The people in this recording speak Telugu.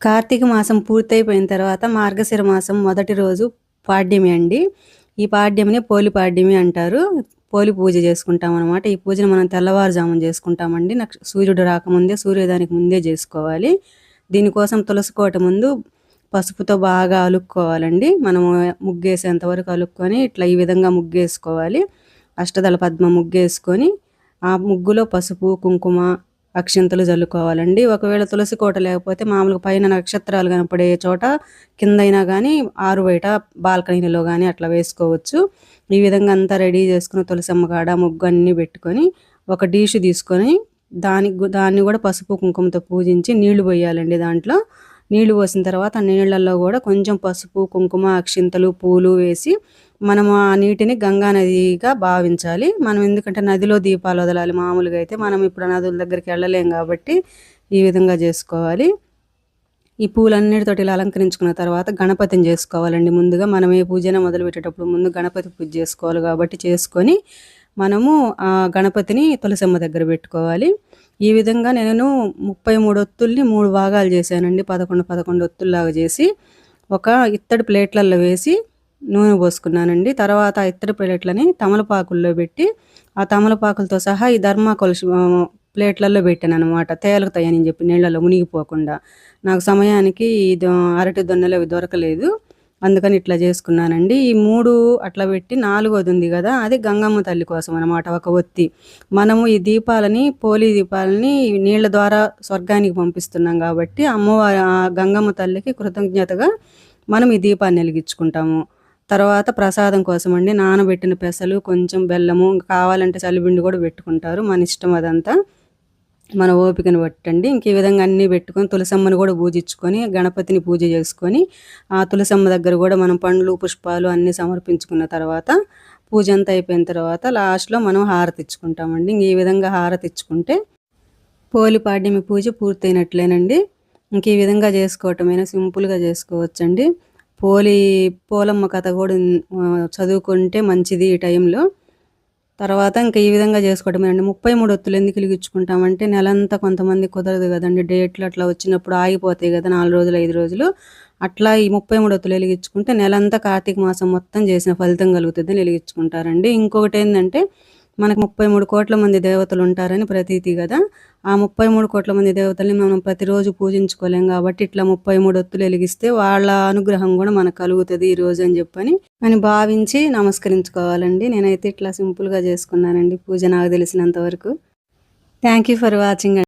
కార్తీక మాసం పూర్తయిపోయిన తర్వాత మార్గశిర మాసం మొదటి రోజు పాడ్యమి అండి. ఈ పాడ్యమిని పోలి పాడ్యమి అంటారు. పోలి పూజ చేసుకుంటాం అనమాట ఈ పూజను మనం తెల్లవారుజామున చేసుకుంటామండి. నక్ష సూర్యుడు రాకముందే సూర్యోదయానికి ముందే చేసుకోవాలి. దీనికోసం తులసి కోట ముందు పసుపుతో బాగా అలుక్కోవాలండి. మనము ముగ్గేసేంత వరకు అలుక్కొని ఇట్లా ఈ విధంగా ముగ్గేసుకోవాలి. అష్టదళ పద్మ ముగ్గేసుకొని ఆ ముగ్గులో పసుపు కుంకుమ అక్షింతలు చల్లుకోవాలండి ఒకవేళ తులసి కోట లేకపోతే మామూలుగా పైన నక్షత్రాలు కనపడే చోట కిందైనా కానీ ఆరు బయట బాల్కనీలో కానీ అట్లా వేసుకోవచ్చు. ఈ విధంగా అంతా రెడీ చేసుకుని తులసమ్మ కాడ ముగ్గు అన్నీ పెట్టుకొని ఒక డిష్ తీసుకొని దానికి దాన్ని కూడా పసుపు కుంకుమతో పూజించి నీళ్ళు పోయాలండి దాంట్లో. నీళ్ళు పోసిన తర్వాత నీళ్ళల్లో కూడా కొంచెం పసుపు కుంకుమ అక్షింతలు పూలు వేసి మనము ఆ నీటిని గంగా నదిగా భావించాలి. మనం ఎందుకంటే నదిలో దీపాలు వదలాలి. మామూలుగా అయితే మనం ఇప్పుడు నదుల దగ్గరికి వెళ్ళలేం కాబట్టి ఈ విధంగా చేసుకోవాలి. ఈ పూలన్నిటితోటి ఇలా అలంకరించుకున్న తర్వాత గణపతిని చేసుకోవాలండి. ముందుగా మనం ఏ పూజన మొదలు పెట్టేటప్పుడు ముందు గణపతి పూజ చేసుకోవాలి కాబట్టి చేసుకొని మనము ఆ గణపతిని తులసమ్మ దగ్గర పెట్టుకోవాలి. ఈ విధంగా నేను ముప్పై మూడు ఒత్తుల్ని మూడు భాగాలు చేశానండి. పదకొండు పదకొండు ఒత్తుల్లాగా చేసి ఒక ఇత్తడి ప్లేట్లలో వేసి నూనె పోసుకున్నానండి. తర్వాత ఆ ఇత్తడి ప్లేట్లని తమలపాకుల్లో పెట్టి ఆ తమలపాకులతో సహా ఈ ధర్మాకొలసి ప్లేట్లలో పెట్టాను అనమాట తేలుకుతాయని చెప్పి నీళ్ళలో మునిగిపోకుండా. నాకు సమయానికి ఇది అరటి దొన్నెలు అవి దొరకలేదు. అందుకని ఇట్లా చేసుకున్నానండి. ఈ మూడు అట్లా పెట్టి నాలుగోది ఉంది కదా అది గంగమ్మ తల్లి కోసం అనమాట ఒక ఒత్తి. మనము ఈ దీపాలని పోలీ దీపాలని నీళ్ళ ద్వారా స్వర్గానికి పంపిస్తున్నాం కాబట్టి అమ్మవారి గంగమ్మ తల్లికి కృతజ్ఞతగా మనం ఈ దీపాన్ని వెలిగించుకుంటాము. తర్వాత ప్రసాదం కోసం అండి నానబెట్టిన పెసలు కొంచెం బెల్లము కావాలంటే చలిబిండి కూడా పెట్టుకుంటారు మన ఇష్టం అదంతా. మన ఓపికను పట్టండి ఇంక ఈ విధంగా అన్నీ పెట్టుకొని తులసమ్మని కూడా పూజించుకొని గణపతిని పూజ చేసుకొని ఆ తులసమ్మ దగ్గర కూడా మనం పండ్లు పుష్పాలు అన్నీ సమర్పించుకున్న తర్వాత పూజ అంతా అయిపోయిన తర్వాత లాస్ట్లో మనం హారతి ఇచ్చుకుంటామండి. ఇంక ఈ విధంగా హారతి ఇచ్చుకుంటే పోలిపాడ్యమి పూజ పూర్తయినట్లేనండి. ఇంక ఈ విధంగా చేసుకోవటమైనా సింపుల్గా చేసుకోవచ్చండి. పోలి పోలమ్మ కథ కూడా చదువుకుంటే మంచిది ఈ టైంలో. తర్వాత ఇంకా ఈ విధంగా చేసుకోవటం అండి. ముప్పై మూడు ఒత్తులు ఎందుకు వెలిగించుకుంటామంటే నెలంతా కొంతమంది కుదరదు కదండి. డేట్లు అట్లా వచ్చినప్పుడు ఆగిపోతాయి కదా నాలుగు రోజులు ఐదు రోజులు. అట్లా ఈ ముప్పై మూడు ఒత్తులు వెలిగించుకుంటే నెలంతా కార్తీక మాసం మొత్తం చేసిన ఫలితం కలుగుతుంది వెలిగించుకుంటారండి. ఇంకొకటి ఏంటంటే మనకు ముప్పై మూడు కోట్ల మంది దేవతలు ఉంటారని ప్రతీతి కదా. ఆ ముప్పై మూడు కోట్ల మంది దేవతల్ని మనం ప్రతిరోజు పూజించుకోలేం కాబట్టి ఇట్లా ముప్పై మూడు ఒత్తులు వెలిగిస్తే వాళ్ళ అనుగ్రహం కూడా మనకు కలుగుతుంది ఈ రోజు అని చెప్పని అని భావించి నమస్కరించుకోవాలండి. నేనైతే ఇట్లా సింపుల్గా చేసుకున్నానండి పూజ నాకు తెలిసినంత వరకు. Thank you for watching